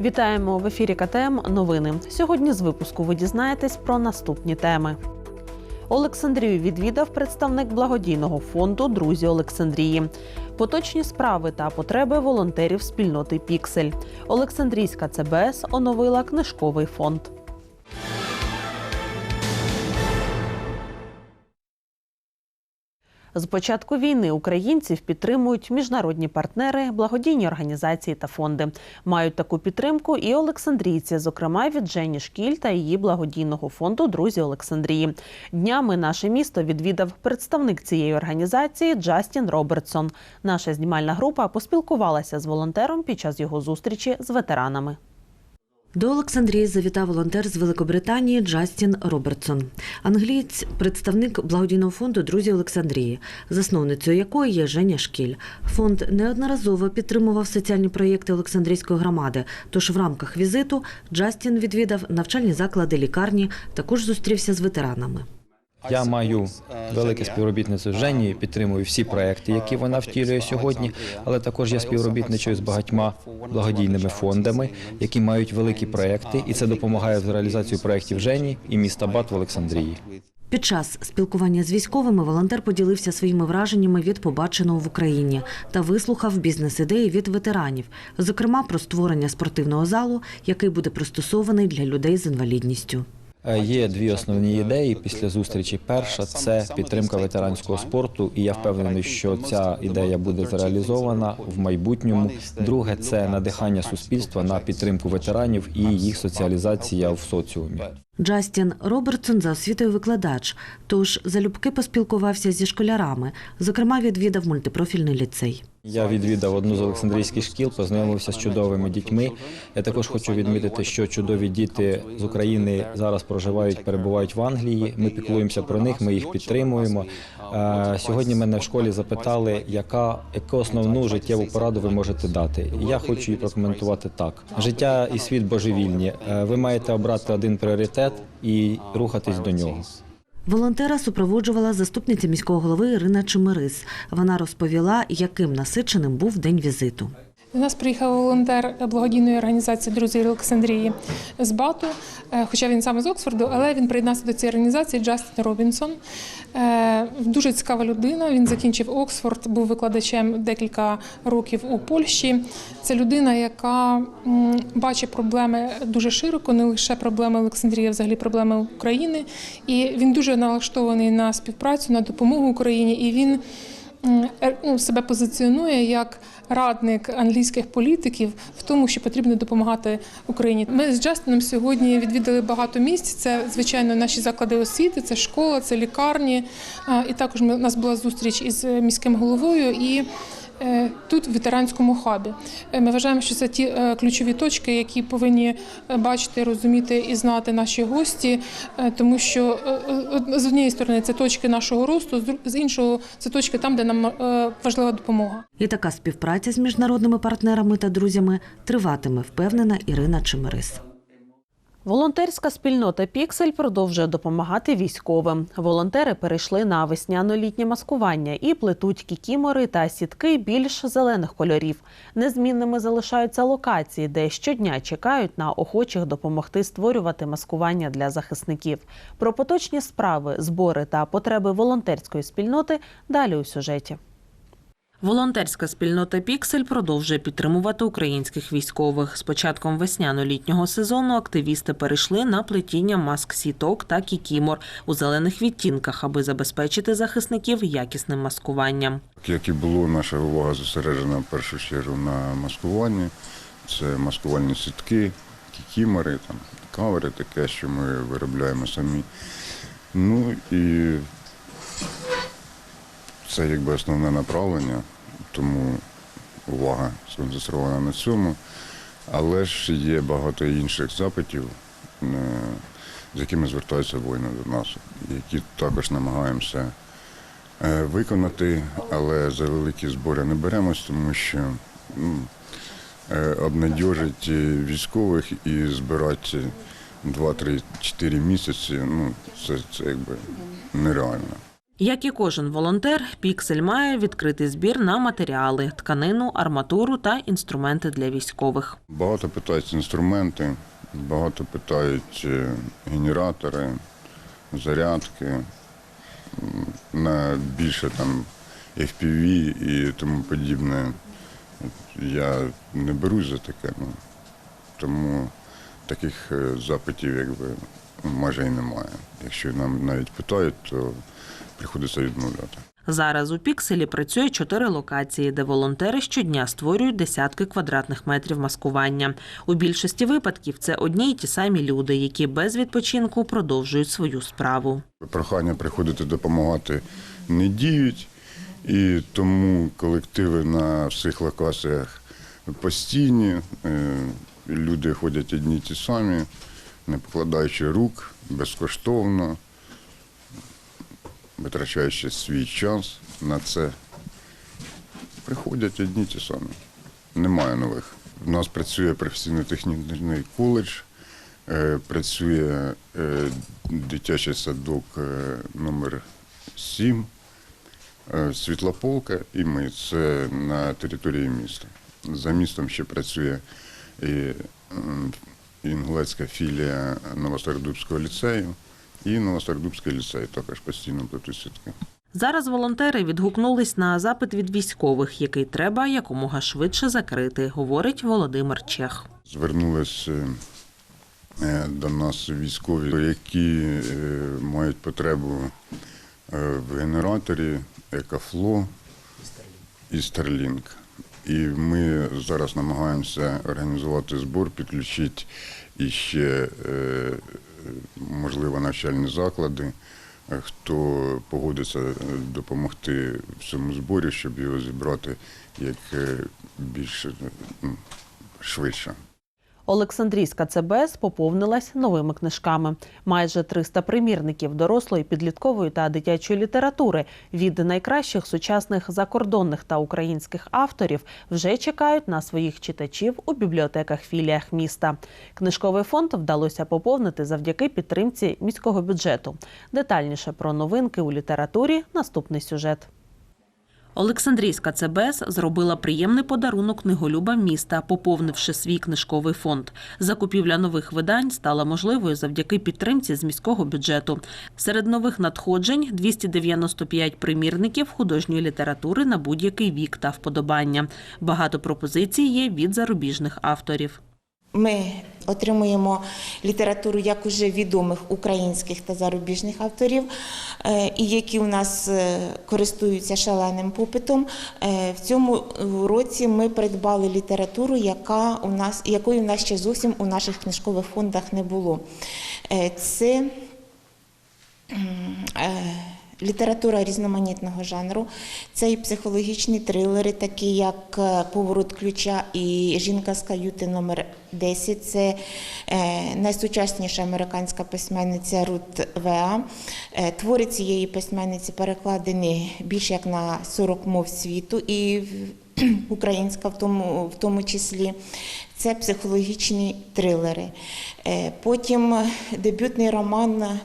Вітаємо в ефірі КТМ. Новини. Сьогодні з випуску ви дізнаєтесь про наступні теми. Олександрію відвідав представник благодійного фонду Друзі Олександрії. Поточні справи та потреби волонтерів спільноти Піксель. Олександрійська ЦБС оновила книжковий фонд. З початку війни українців підтримують міжнародні партнери, благодійні організації та фонди. Мають таку підтримку і Олександрійці, зокрема від Жені Шкіль та її благодійного фонду Друзі Олександрії. Днями наше місто відвідав представник цієї організації Джастін Робертсон. Наша знімальна група поспілкувалася з волонтером під час його зустрічі з ветеранами. До Олександрії завітав волонтер з Великобританії Джастін Робертсон. Англієць, представник благодійного фонду Друзі Олександрії, засновницею якої є Женя Шкіль. Фонд неодноразово підтримував соціальні проєкти Олександрійської громади. Тож в рамках візиту Джастін відвідав навчальні заклади лікарні, також зустрівся з ветеранами. Я маю велике співробітництво з Женією, підтримую всі проекти, які вона втілює сьогодні, але також я співробітничаю з багатьма благодійними фондами, які мають великі проекти, і це допомагає в реалізацію проєктів Жені і міста Бат в Олександрії. Під час спілкування з військовими волонтер поділився своїми враженнями від побаченого в Україні та вислухав бізнес-ідеї від ветеранів, зокрема про створення спортивного залу, який буде пристосований для людей з інвалідністю. Е, Є дві основні ідеї після зустрічі. Перша це підтримка ветеранського спорту, і я впевнений, що ця ідея буде зреалізована в майбутньому. Друге це надихання суспільства на підтримку ветеранів і їх соціалізація в соціумі. Джастін Робертсон за освітою викладач, тож залюбки поспілкувався зі школярами, зокрема відвідав мультипрофільний ліцей. Я відвідав одну з Олександрійських шкіл, познайомився з чудовими дітьми. Я також хочу відмітити, що чудові діти з України зараз проживають, перебувають в Англії. Ми піклуємося про них, ми їх підтримуємо. Е, Сьогодні мене в школі запитали, яка яку основну життєву пораду ви можете дати. Я хочу її прокоментувати так: життя і світ божевільні. Е, Ви маєте обрати один пріоритет і рухатись до нього. Волонтера супроводжувала заступниця міського голови Ірина Чемерис. Вона розповіла, яким насиченим був день візиту. До нас приїхав волонтер благодійної організації Друзі Олександрії з Бату, Е, хоча він саме з Оксфорду, але він приєднався до цієї організації Джастін Робінсон. Е, Дуже цікава людина. Він закінчив Оксфорд, був викладачем декілька років у Польщі. Це людина, яка бачить проблеми дуже широко, не лише проблеми Олександрії, а взагалі проблеми України. І він дуже налаштований на співпрацю, на допомогу Україні. І він ну, себе позиціонує як радник англійських політиків в тому, що потрібно допомагати Україні. Ми з Джастином сьогодні відвідали багато місць. Це звичайно наші заклади освіти, це школа, це лікарні. І також у нас була зустріч із міським головою і. е, Тут в ветеранському хабі Е, ми вважаємо, що це ті е, ключові точки, які повинні е, бачити, розуміти і знати наші гості, е, тому що е, е, з однієї сторони це точки нашого росту, з іншого це точки там, де нам е, важлива допомога. І така співпраця з міжнародними партнерами та друзями триватиме, впевнена Ірина Чемерис. Волонтерська спільнота Піксель продовжує допомагати військовим. Волонтери перейшли на весняно-літнє маскування і плетуть кікімори та сітки більш зелених кольорів. Незмінними залишаються локації, де щодня чекають на охочих допомогти створювати маскування для захисників. Про поточні справи, збори та потреби волонтерської спільноти далі у сюжеті. Волонтерська спільнота Піксель продовжує підтримувати українських військових. З початком весняно-літнього сезону активісти перейшли на плетіння маск сіток та кікімор у зелених відтінках, аби забезпечити захисників якісним маскуванням. Як і було, наша увага зосереджена в першу чергу на маскуванні. Це маскувальні сітки, кікімори, там, кавери, таке, що ми виробляємо самі. Ну і це якби основне направлення, тому увага сконцентрована на цьому. Але ж є багато інших запитів, е, з якими звертаються воїни до нас, які також намагаємося е, виконати, але за великі збори не беремось, тому що ну, е, обнадьожить військових і збирати 2-3-4 місяці, ну, це, це якби нереально. Як і кожен волонтер, Піксель має відкритий збір на матеріали, тканину, арматуру та інструменти для військових. Багато питають інструменти, багато питають е, генератори, зарядки, на більше там FPV і тому подібне. Я не берусь за таке, ну, тому таких е, запитів якби майже і немає. Якщо нам навіть питають, то приходиться відмовляти. Зараз у Пікселі працює чотири локації, де волонтери щодня створюють десятки квадратних метрів маскування. У більшості випадків це одні й ті самі люди, які без відпочинку продовжують свою справу. Прохання приходити допомагати не діють, і тому колективи на всіх локаціях постійні. е, Люди ходять одні й ті самі, не покладаючи рук, безкоштовно, витрачаючи свій час на це. Приходять одні ті самі. Немає нових. У нас працює професійно-технічний коледж, е, працює е, дитячий садок е, номер 7, е, Світлополка і ми. Це на території міста. За містом ще працює і інгулецька філія Новосардубського ліцею і Новосардубський ліцей також постійно плетуть сітки. Зараз волонтери відгукнулись на запит від військових, який треба якомога швидше закрити, говорить Володимир Чех. Звернулись е, до нас військові, які е, мають потребу е, в генераторі Екафло і Starlink. І ми зараз намагаємося організувати збор, підключити іще, е, можливо, навчальні заклади, хто погодиться допомогти в цьому зборі, щоб його зібрати як е, більш е, м, швидше. Олександрійська ЦБС поповнилась новими книжками. Майже 300 примірників дорослої, підліткової та дитячої літератури від найкращих сучасних закордонних та українських авторів вже чекають на своїх читачів у бібліотеках філіях міста. Книжковий фонд вдалося поповнити завдяки підтримці міського бюджету. Детальніше про новинки у літературі наступний сюжет. Олександрійська ЦБС зробила приємний подарунок книголюбам міста, поповнивши свій книжковий фонд. Закупівля нових видань стала можливою завдяки підтримці з міського бюджету. Серед нових надходжень 295 примірників художньої літератури на будь-який вік та вподобання. Багато пропозицій є від зарубіжних авторів. Ми отримуємо літературу як уже відомих українських та зарубіжних авторів, е, і які у нас е, користуються шаленим попитом. Е, В цьому році ми придбали літературу, яка у нас, якої у нас ще зовсім у наших книжкових фондах не було. Це Література різноманітного жанру, це і психологічні трилери, такі як е, Поворот ключа і Жінка з каюти номер 10 Це е, найсучасніша американська письменниця Рут Веа. Е, Твори цієї письменниці перекладені більш як на 40 мов світу і українська в тому, в тому числі. Це психологічні трилери. Потім дебютний роман.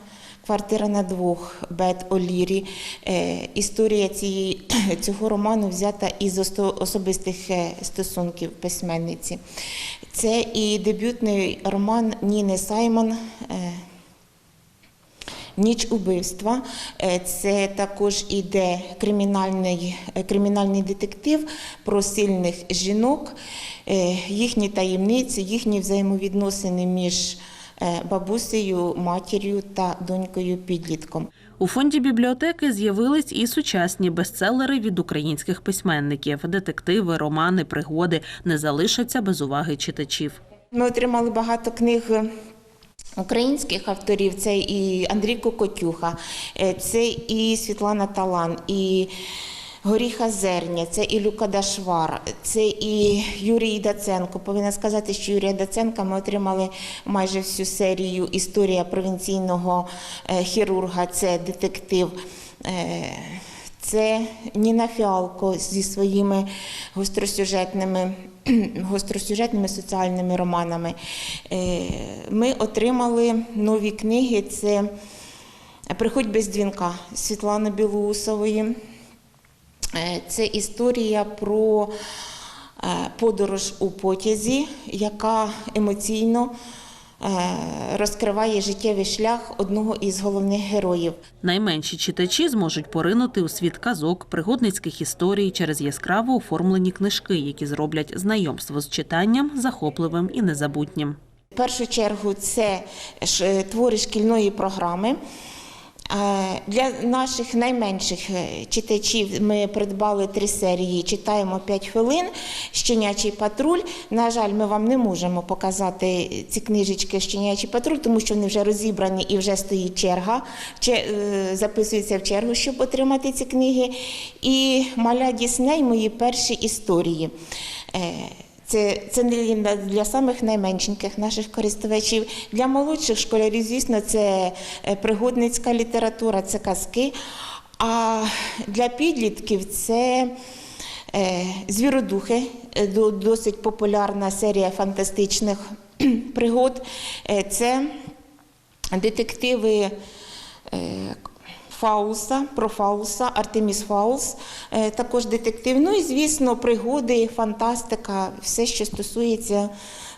Квартира на двох Бет Олірі. Е, Історія цієї, цього роману взята із особистих е, стосунків письменниці. Це і дебютний роман Ніни Саймон. е, Ніч убивства це також іде кримінальний, кримінальний детектив про сильних жінок, їхні таємниці, їхні взаємовідносини між бабусею, матір'ю та донькою підлітком. У фонді бібліотеки з'явились і сучасні бестселери від українських письменників. Детективи, романи, пригоди не залишаться без уваги читачів. Ми отримали багато книг. е, Українських авторів це і Андрій Кокотюха, е, це і Світлана Талан, і Горіха Зерня, це і Люка Дашвар, це і Юрій Даценко. Повинна сказати, що Юрія Даценка ми отримали майже всю серію Історія провінційного е, хірурга. Це детектив. Е, Це Ніна Фіалко зі своїми гостросюжетними, гостросюжетними соціальними романами. Е, Ми отримали нові книги. Це Приходь без дзвінка Світлани Білоусової. Е, Це історія про е, подорож у потязі, яка емоційно е, розкриває життєвий шлях одного із головних героїв. Найменші читачі зможуть поринути у світ казок, пригодницьких історій через яскраво оформлені книжки, які зроблять знайомство з читанням захопливим і незабутнім. В першу чергу це твори шкільної програми. Е, Для наших найменших е, читачів ми придбали три серії Читаємо 5 хвилин. Щенячий патруль. На жаль, ми вам не можемо показати ці книжечки Щенячий патруль, тому що вони вже розібрані і вже стоїть черга. Че- е, Записується в чергу, щоб отримати ці книги. І маля Дісней мої перші історії. Це, це не для, самих найменшеньких наших користувачів. Для молодших школярів, звісно, це е, пригодницька література, це казки. А для підлітків це е, звіродухи, е, досить популярна серія фантастичних пригод. Це детективи. Фауса, про Фауса, Артеміс Фаус, е, також детектив. Ну і, звісно, пригоди, фантастика, все, що стосується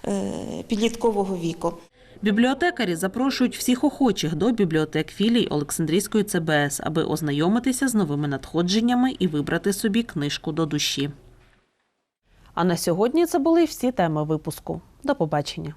е, підліткового віку. Бібліотекарі запрошують всіх охочих до бібліотек філій Олександрійської ЦБС, аби ознайомитися з новими надходженнями і вибрати собі книжку до душі. А на сьогодні це були всі теми випуску. До побачення.